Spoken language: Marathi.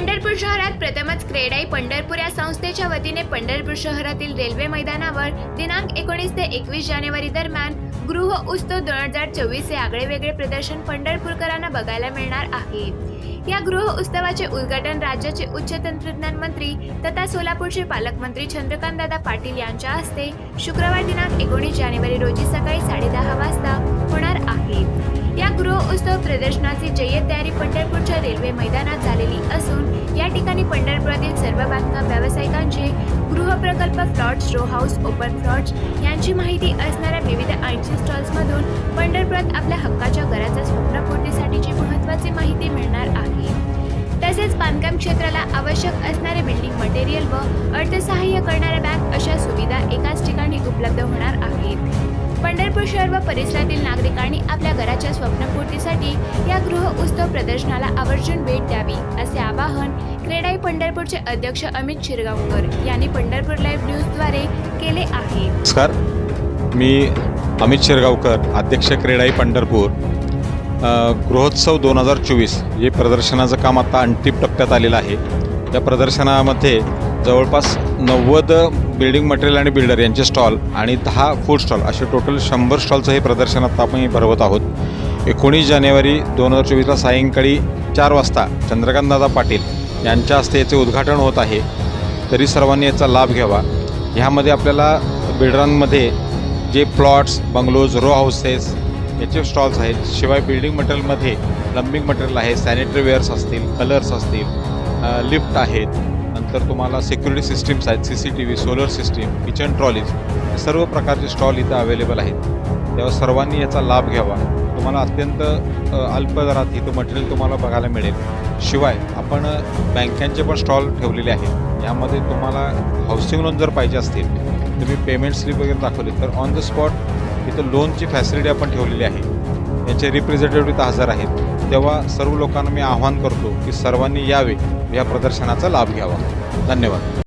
पंढरपूर शहरात प्रथमच क्रेडाई पंढरपूर या संस्थेच्या वतीने पंढरपूर शहरातील रेल्वे मैदानावर दिनांक एकोणीस ते एकवीस जानेवारी दरम्यान गृह उत्सव दोन हजार चोवीस हे आगळेवेगळे प्रदर्शन पंढरपूरकरांना बघायला मिळणार आहे. या गृह उत्सवाचे उद्घाटन राज्याचे उच्च तंत्रज्ञान मंत्री तथा सोलापूरचे पालकमंत्री चंद्रकांतदादा पाटील यांच्या हस्ते शुक्रवार दिनांक एकोणीस जानेवारी रोजी सकाळी साडेदहा वाजता होणार आहे. या उत्सव प्रदर्शनाची जय्यत तयारी पंढरपूरच्या रेल्वे मैदानात झालेली असून या ठिकाणी पंढरपुरातील सर्व बांधकाम व्यावसायिकांचे गृहप्रकल्प plots row house open flats यांची माहिती असणाऱ्या विविध ऐंशी स्टॉल्समधून पंढरपुरात आपल्या हक्काच्या घराच्या स्वप्नपूर्तीसाठीची महत्त्वाची माहिती मिळणार आहे. तसेच बांधकाम क्षेत्राला आवश्यक असणारे बिल्डिंग मटेरियल व अर्थसहाय्य करणाऱ्या बँक अशा सुविधा एकाच ठिकाणी उपलब्ध होणार आहेत. पंढरपूर शहर व परिसरातील नागरिकांनी आपल्या घराच्या स्वप्नपूर्तीसाठी या गृह उत्सव प्रदर्शनाला आवर्जून भेट द्यावी असे आवाहन क्रेडाई पंढरपूरचे अध्यक्ष अमित शिरगावकर यांनी पंढरपूर लाईव्ह न्यूजद्वारे केले आहे. नमस्कार. मी अमित शिरगावकर अध्यक्ष क्रीडाई पंढरपूर. गृहोत्सव दोन हजार चोवीस हे प्रदर्शनाचं काम आता अंतिम टप्प्यात आलेलं आहे. या प्रदर्शनामध्ये जवळपास नव्वद बिल्डिंग मटेरियल आणि बिल्डर यांचे स्टॉल आणि दहा फूड स्टॉल असे टोटल शंभर स्टॉलचं हे प्रदर्शन आता आपण भरवत आहोत. एकोणीस जानेवारी दोन हजार चोवीसला सायंकाळी चार वाजता चंद्रकांतदादा पाटील यांच्या हस्ते याचे उद्घाटन होत आहे. तरी सर्वांनी याचा लाभ घ्यावा. ह्यामध्ये आपल्याला बिल्डरांमध्ये जे प्लॉट्स बंगलोज रो हाऊसेस याचे स्टॉल्स आहेत. शिवाय बिल्डिंग मटेरियलमध्ये प्लंबिंग मटेरियल आहे सॅनिटरी वेअर्स असतील कलर्स असतील लिफ्ट आहेत तर तुम्हाला सिक्युरिटी सिस्टीम्स आहेत C C T V solar system kitchen trolleys सर्व प्रकारचे स्टॉल इथं अवेलेबल आहेत. तेव्हा सर्वांनी याचा लाभ घ्यावा. तुम्हाला अत्यंत अल्प दरात इथं मटेरियल तुम्हाला बघायला मिळेल. शिवाय आपण बँकांचे पण स्टॉल ठेवलेले आहेत. यामध्ये तुम्हाला हाऊसिंग लोन जर पाहिजे असतील तुम्ही पेमेंट स्लिप वगैरे दाखवली तर ऑन द स्पॉट इथं लोनची फॅसिलिटी आपण ठेवलेली आहे. याचे रिप्रेझेंटेटिव्ह इथं हजर आहेत. तेव्हा सर्व लोकांना मी आवाहन करतो की सर्वांनी यावे या प्रदर्शनाचा लाभ घ्यावा. धन्यवाद.